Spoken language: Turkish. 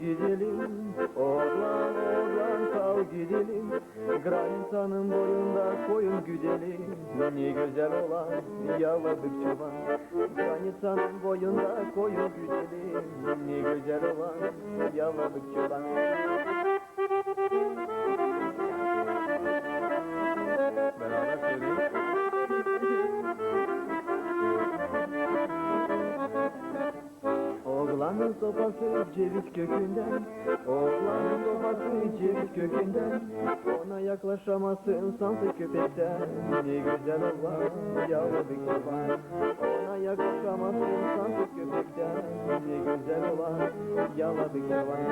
gidelim. Oğlan oğlan kal gidelim. Granita'nın boyunda koyun güdelim. Ne güzel olan yaladık çoban. Granita'nın boyunda koyun güdelim. Ne güzel olan yaladık çoban Oğlanın sopası ceviz kökünden Oğlanın sopası ceviz kökünden. Ona yaklaşamazsın sansı köpekten Ne güzel olan yavru çoban Ona yaklaşamazsın sansı köpekten Ne güzel olan yaladık çoban